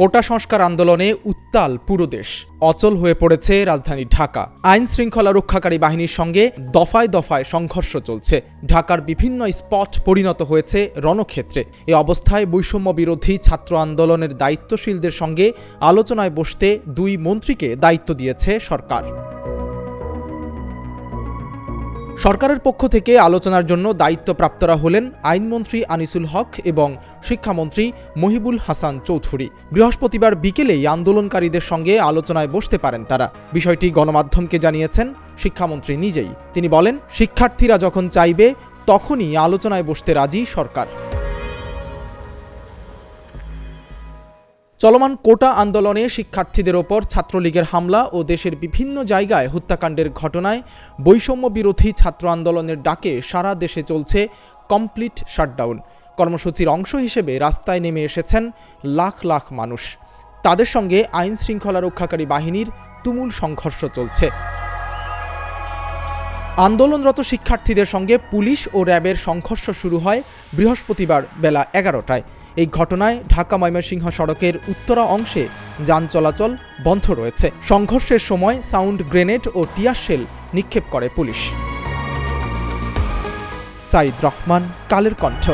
কোটা সংস্কার আন্দোলনে উত্তাল পুরো দেশ। অচল হয়ে পড়েছে রাজধানী ঢাকা। আইন শৃঙ্খলা রক্ষাকারী বাহিনীর সঙ্গে দফায় দফায় সংঘর্ষ চলছে। ঢাকার বিভিন্ন স্পট পরিণত হয়েছে রণক্ষেত্রে। এ অবস্থায় বৈষম্য বিরোধী ছাত্র আন্দোলনের দায়িত্বশীলদের সঙ্গে আলোচনায় বসতে দুই মন্ত্রীকে দায়িত্ব দিয়েছে সরকার। সরকারের পক্ষ থেকে আলোচনার জন্য দায়িত্বপ্রাপ্তরা হলেন আইনমন্ত্রী আনিসুল হক এবং শিক্ষামন্ত্রী মহিবুল হাসান চৌধুরী। বৃহস্পতিবার বিকেলেই আন্দোলনকারীদের সঙ্গে আলোচনায় বসতে পারেন তারা। বিষয়টি গণমাধ্যমকে জানিয়েছেন শিক্ষামন্ত্রী নিজেই। তিনি বলেন, শিক্ষার্থীরা যখন চাইবে, তখনই আলোচনায় বসতে রাজি সরকার। চলমান কোটা আন্দোলনে শিক্ষার্থীদের ওপর ছাত্রলীগের হামলা ও দেশের বিভিন্ন জায়গায় হত্যাকাণ্ডের ঘটনায় বৈষম্য বিরোধী ছাত্র আন্দোলনের ডাকে সারা দেশে চলছে কমপ্লিট শাটডাউন। কর্মসূচির অংশ হিসেবে রাস্তায় নেমে এসেছেন লাখ লাখ মানুষ। তাদের সঙ্গে আইন শৃঙ্খলা রক্ষাকারী বাহিনীর তুমুল সংঘর্ষ চলছে। আন্দোলনরত শিক্ষার্থীদের সঙ্গে পুলিশ ও র্যাবের সংঘর্ষ শুরু হয় বৃহস্পতিবার বেলা এগারোটায়। এই ঘটনায় ঢাকা ময়মনসিংহ সড়কের উত্তরা অংশে যান চলাচল বন্ধ রয়েছে। সংঘর্ষের সময় সাউন্ড গ্রেনেড ও টিয়ার শেল নিক্ষেপ করে পুলিশ। সাইদ রহমান, কালের কণ্ঠ।